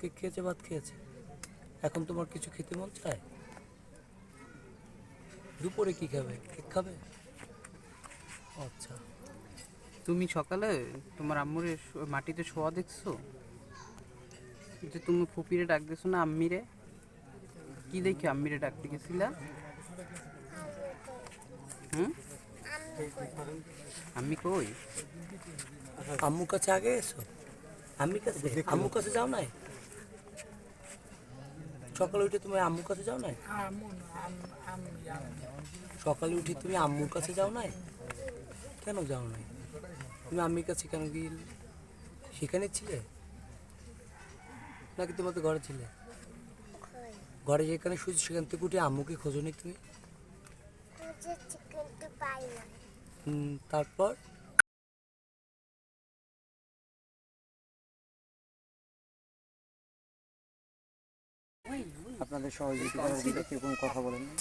Cake খেয়েছে ভাত খেয়েছে? এখন তোমার কিছু খেতে মন চায়? দুপুরে কি খাবে? কেক খাবে? আচ্ছা। তুমি সকালে তোমার আম্মুর মাটিতে শোয়া দেখছ? যে তুমি ফুপিরে ডাক দিছো না আম্মিরে? কি দেখি আম্মিরে ডাকতে গেছিলা? হুম? আম্মি কই? আম্মুর কাছে আগে এসো। আম্মির কাছে আম্মুর কাছে যাও নাই? সকালে উঠে তুমি আম্মুর কাছে যাও নাই? সকালে উঠে তুমি আম্মুর কাছে যাও নাই? কেন যাও নাই? তুমি আম্মির কাছে কেন গিয়ে সেখানে ছিলে? নাকি তোমাদের ঘরে ছিলে? ঘরে যেখানে শুধু সেখান থেকে উঠে আম্মুকে খোঁজো নি তুমি? খুঁজেছি আপনাদের সহযোগিতা অভিযোগ এরকম কথা বলেন না?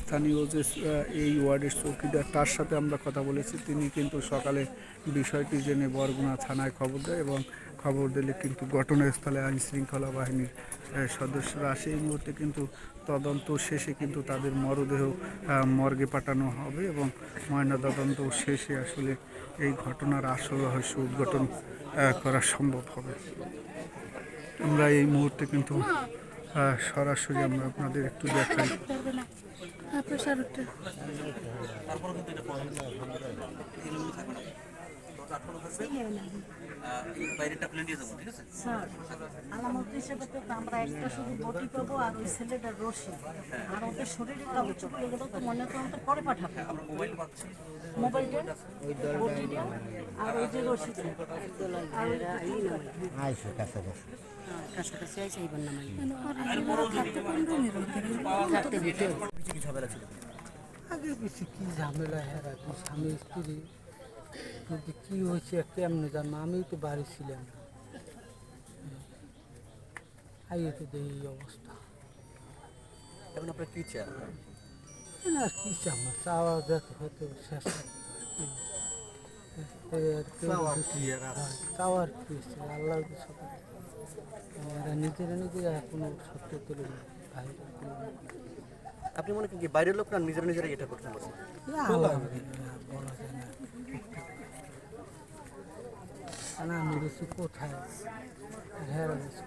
স্থানীয় যে এই ওয়ার্ডের চৌকিদার তার সাথে আমরা কথা বলেছি। তিনি কিন্তু সকালে বিষয়টি জেনে বরগুনা থানায় খবর দেয় এবং খবর দিলে কিন্তু ঘটনাস্থলে আইন শৃঙ্খলা বাহিনীর সদস্যরা আসে। এই মুহূর্তে কিন্তু তদন্ত শেষে কিন্তু তাদের মরদেহ মর্গে পাঠানো হবে এবং ময়না তদন্ত শেষে আসলে এই ঘটনার আসল রহস্য উদ্ঘাটন করা সম্ভব হবে। আমরা এই মুহূর্তে কিন্তু সরাসরি আমরা আপনাদের একটু দেখাই। স্যার আলামত হিসেবে তো আমরা একটা শুধু বটি পাবো আর ওই ছেলেটার রশি। আর ওদের শরীরে কাগজ এগুলো তো মনে করেন তো পরে পাঠাবো। মোবাইলটা বটিটা আর ওই যে রশিটা। আর ওই কাছাকাছি আইসে এইবার নামাই আগে বেশি কি ঝামেলা হ্যাঁ স্বামী স্ত্রী কি হয়েছে কেমনে জানো আমি তো বাড়ি ছিলাম না। আইয়ে তো এই অবস্থা। এখন আপনার কি চান? না আর কি চামা চাওয়া যেতে হয়তো শেষ কিছু- হ্যাঁ, চাওয়ার কি আছে? আল্লাহ তো সব এরা নিজেরা নিজেরা কোনো সত্য তুলে বাইরে আপনি মনে করেন কি বাইরের লোক না নিজেরা নিজেরা এটা করতে পারছেন বলা যায় না। না আমি গেছি কোথায়? হ্যাঁ গেছি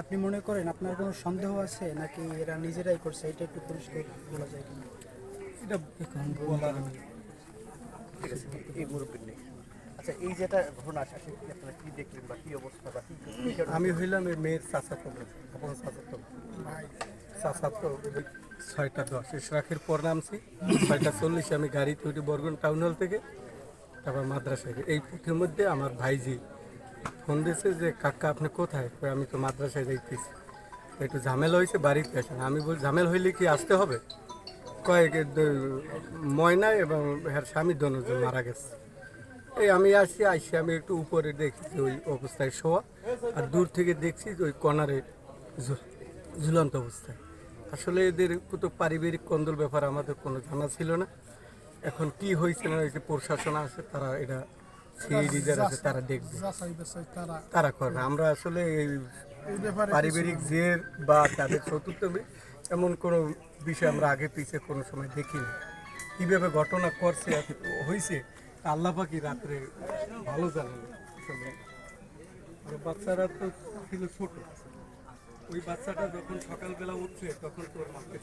আপনি মনে করেন আপনার কোনো সন্দেহ আছে নাকি এরা নিজেরাই করছে? এটা একটু পরিষ্কার বলা যায় কিনা? এটা এখন বলার ঠিক আছে এই মুরব্বীর নেই। আচ্ছা এই যেটা ঘটনা আসে আপনারা কি দেখলেন বা কি অবস্থা বা কি কি আমি হইলাম এই মেয়ের চাচাতো আপন চাচাতো চাচাতো ছয়টা দশ ইশরাকের পর নামছি ছয়টা চল্লিশে আমি গাড়িতে উঠি বরগুন টাউন হল থেকে তারপর মাদ্রাসায়। এই পথের মধ্যে আমার ভাইজি ফোন দিয়েছে যে, কাকা, আপনি কোথায়? আমি তো মাদ্রাসায় যাইতেছি। একটু ঝামেলা হয়েছে বাড়িতে আসেন। আমি বল, ঝামেলা হইলে কি আসতে হবে? কয়েক ময়না এবং হ্যাঁ স্বামী দনজন মারা গেছে। এই আমি আসি আসি, আমি একটু উপরে দেখি যে ওই অবস্থায় শোয়া, আর দূর থেকে দেখছি যে ওই কর্নারে ঝু- ঝুলন্ত অবস্থায়। আসলে এদের তো পারিবারিক কন্দল ব্যাপার আমাদের কোনো জানা ছিল না। এখন কি হয়েছে না হয়েছে প্রশাসন আছে তারা এটা সিআইডি যারা আছে তারা দেখবে। তারা করবে। আমরা আসলে এই পারিবারিক জের বা তাদের চতুর্থ এমন কোনো বিষয় আমরা আগে পিছিয়ে কোনো সময় দেখিনি। কীভাবে ঘটনা করছে হয়েছে আল্লাহ পাকি রাত্রে ভালো জানেন। আসলে। বাচ্চারা তো ছিল ছোট। ওই বাচ্চাটা যখন সকালবেলা উঠছে তখন তোর মাকে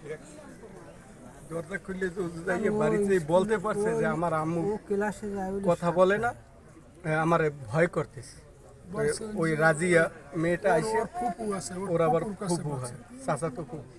দরজা খুললে তো যাইয়ে বাড়িতে বলতে পারছে যে আমার আম্মু ক্লাসে যায় কথা বলে না আমার ভয় করতেছে। ওই রাজিয়া মেয়েটা আইসে ওর আবার ফুপু হয় চাচা তো ফুপু।